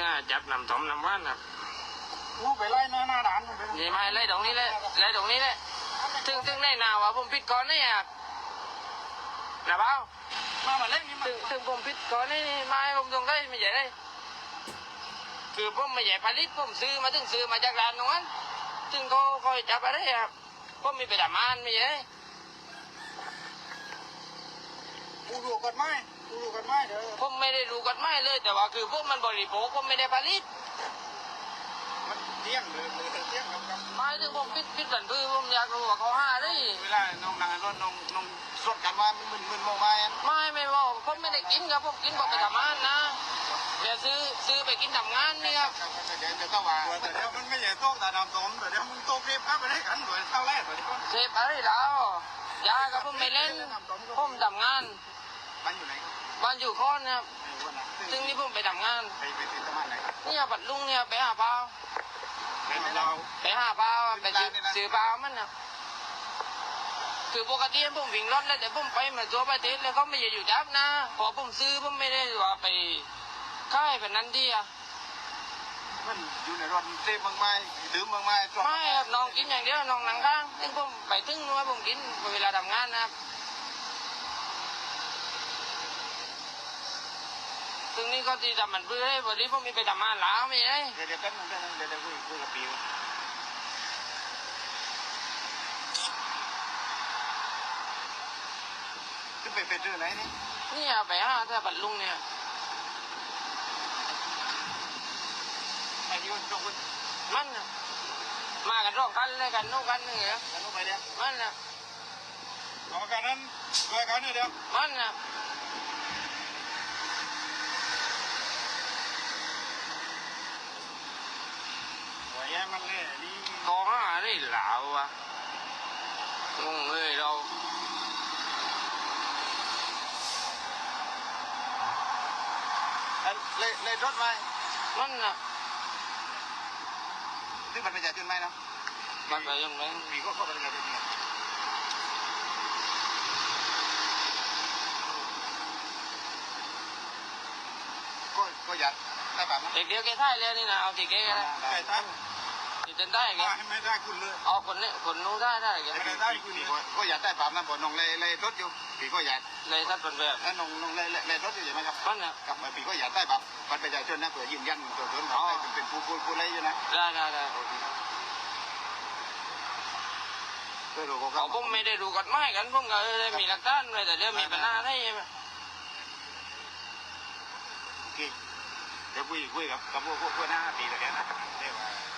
เนี่ยจับนำถมนำว่านครับกูไปไล่หน้าหน้าด่านมึงไปนี่ไม่ไล่ตรงนี้เลยไล่ตรงนี้เลยถึงถึงในหนาวอะผมพิดก่อนนี่อะนะเปล่ามามาเล่นนี่มาถึงถึงผมพิดก่อนนี่ไม่ผมตรงได้ไม่ใช่เลยคือผมไม่ใช่ผลิตผมซื้อมาถึงซื้อมาจากร้านตรงนั้นถึงเขาคอยจับอะไรครับผมมีไปทำงานไม่ใช่กูรู้กันไหมกู รู้กันไหมเดี๋ยวผมไม่ได้รู้กฎหมายเลย แต่ว่าคือพวกมันบริโภคผมไม่ได้ผลิตมันเที่ยงเลยเลยเที่ยงกับกับหมายถึงผมพิดพิดบันพื้ผมอยากรู้ว่าเขาห้าได้เวลาน้องนางรถน้องน้องสดกันว่ามันมึนมึนโมไม้ไม่ไม่ว่าผมไม่ได้กินครับผมกินพอไปทำงานนะเดี๋ยวซื้อซื้อไปกินทำงานนี่ครับเดี๋ยวจะต้องว่าแต่เดี๋ยวมันไม่ใช่โต๊ะแต่ดำสมแต่เดี๋ยวมึงโต๊ะเรียบครับไปได้กันด้วยเท่าแรกตัวนี้ก็เสพอะไรแล้วยากับผมไม่เล่นผมทำงาน มันอยู่ไหนครับบ้านอยู่ค้อนนะครับไอ้วันนั้นซึ่งนี่ผมไปทำงาน ไปไปเป็นตะมันไหนครับเนี่ยปัดลุงเนี่ยไปหาเปล่าเป็นเรา ไปหาเปล่าไปซื้อซื้อเปล่ามันนะคือปกติผมวิ่งรถแล้วแต่ผมไปมาตัวประเทศแล้วเขาไม่ได้อยู่จับนะ พอผมซื้อผมไม่ได้ว่าไปค่ายแบบนั้นที่อะมันอยู่ในรถเต็มบางไม้ดื่มบางไม้ไม่ครับน้องกินอย่างเดียวน้องหนังข้างซึ่งผมไปถึงนู้นผมกินเวลาทำงานนะครับ ซึ่งนี่ก็ที่ทำมันเพื่อให้วันนี้ผมมีไปทำงานแล้วไม่ได้เดี๋ยวเดี๋ยวแป๊บนึงแป๊บนึงเดี๋ยวเดี๋ยวคุยคุยกับปิวขึ้นไปเป็นเรื่องไหนนี่นี่ยไปหาถ้าบัดลุงเนี่ยไอ้ที่มันตรงกันมันน่ะมากันร่องกันเลยกันนู่นกันนี่เหรอกันลงไปเดี๋ยวมันน่ะเอาการนั้นด้วยกันเนี่ยเดี๋ยวมันน่ะ โอ้ยแย่มันเลยนี่กองหาได้เหลาวอะงงเลยเราเลยเลยรถไหมมันน่ะซึ่งมันเป็นจ่าจุนไหมเนาะมันไปยังไงปีก็เข้าไปเป็นจ่ายจุนเนี่ยก็ก็ยากได้แบบนั้นเด็กเดียวแกท่ายแล้วนี่นะเอาที่แกก็ได้ได้ ได้ที่เต้นได้แกไม่ได้คุณเลยเอาคนนี้คนนู้นได้ได้แกไม่ได้คุณก็อยากได้แบบนั้นบ่น้องเลยเลยรถอยู่ปีก็อยากเลยทัดเป็นแบบแล้วน้องน้องเลยเลยรถอยู่ใช่ไหมครับมันน่ะกับปีก็อยากได้แบบบัตรประชาชนนะเผื่อยืนยันตัวตนเขาเป็นผู้ผู้ผู้ไรอยู่นะได้ได้ได้เพื่อรู้ก็เขาผมไม่ได้ดูกฎหมายกันผมก็เออได้มีหลักฐานเลยแต่เดี๋ยวมีปัญหาได้ใช่ไหมโอเคเดี๋ยวคุยคุยกับกับพวกพวกพวกหน้าปีแล้วนะเรียกว่าเขาเรียกว่าเป็นครับผมเป็นรถว่าใต้วิดีโอที่คนขันนู้นเดี๋ยวกิดว่า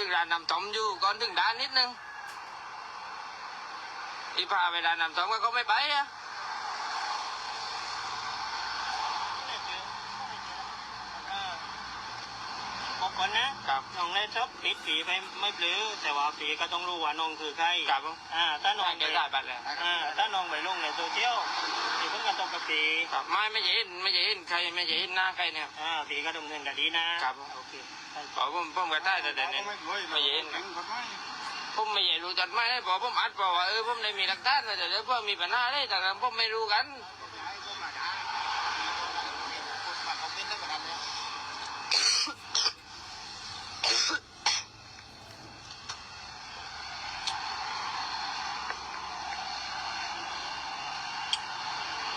ถึงร้านนำถมอยู่ก่อนถึงด่านนิดนึงอีพาไปร้านนำถมก็เขาไม่ไปอะบอกก่อนนะครับน้องได้ชอบปิดผีไปไม่ปลื้อแต่ว่าผีก็ต้องรู้ว่าน้องคือใครครับผมอ่าถ้าน้องได้ไปได้บัตรแล้วอ่าถ้าน้องไปลงในโซเชียล ผีเพิ่งกันต้องกับผีครับไม่ไม่ใช่เห็นไม่ใช่เห็นใครไม่ใช่เห็นหน้าใครเนี่ยอ่าผีก็ดำเนินคดีนะครับผมโอเคขอผมผมก็ได้แต่เดี๋ยวนี้ไม่ใช่เห็นครับผมไม่ใช่รู้จักไม่ได้บอกผมอัดบอกว่าเออผมได้มีหลักฐานแต่เดี๋ยวพอมีปัญหาได้แต่ผมไม่รู้กัน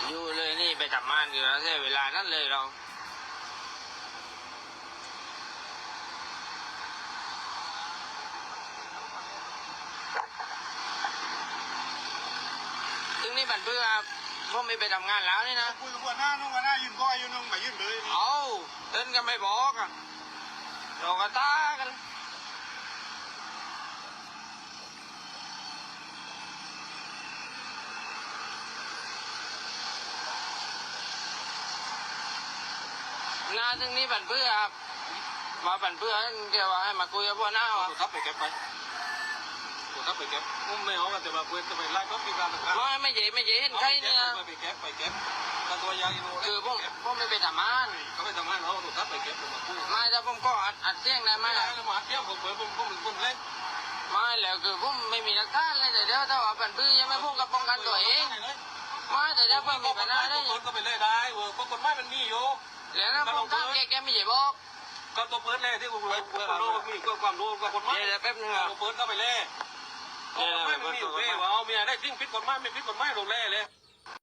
อยู่เลย นี่ไปทำงานอยู่แล้วใช่เวลานั้นเลยเราถึงนี่บันเพื่อผมไม่ไปทำงานแล้วนี่นะคุยกับหัวหน้าน้องหัวหน้ายืนก็อายุน้องไปยืนเลยเอาเต้นกันไม่บอกอะดอกกระตากั นนาถึงนี้บันเพื่อครับมาปั่นเพื่อนแกว่าให้มาคุยกับพ่อหน้าเอาวะโทรศัพท์ไปเก็บไปโทรศัพท์ไปเก็บผมไม่เอาแต่ว่าเพื่อนจะไปไล่ก็มีการนะครับไม่ไม่เจ๊ไม่เจ๊เห็นใครเนี่ยไปเก็บไปเก็บกันตัวยาอีโน่คือผมผมไม่ไปทำงานเขาไปทำงานเขาโทรศัพท์ไปเก็บผมมาพูดไม่ถ้าผมก็อัดอัดเสียงได้ไหมไม่ได้แล้วมาเที่ยวผมเปิดผมผมผมเล่นไม่แล้วคือผมไม่มีหลักฐานเลยแต่เดี๋ยวถ้าว่าปั่นเพื่อนยังไม่พุ่งกับป้องกันตัวเองไม่แต่เดี๋ยวผมมีปัญหาได้คนก็ไปเล่นได้เว้ยเพราะกฎหมายมันมีอยู่ แล้วนะผมตั้งแกแกไม่ใช่บอกก็ตัวเปิดเล่ที่กูรู้ความรู้มีความรู้กับกฎหมายเดี๋ยวแป๊บนึงครับตัวเปิดก็ไปเล่กฎหมายมันมีอยู่เว้ยว่าเอาเมียได้ทิ้งผิดกฎหมายไม่ผิดกฎหมายลงเล่เลย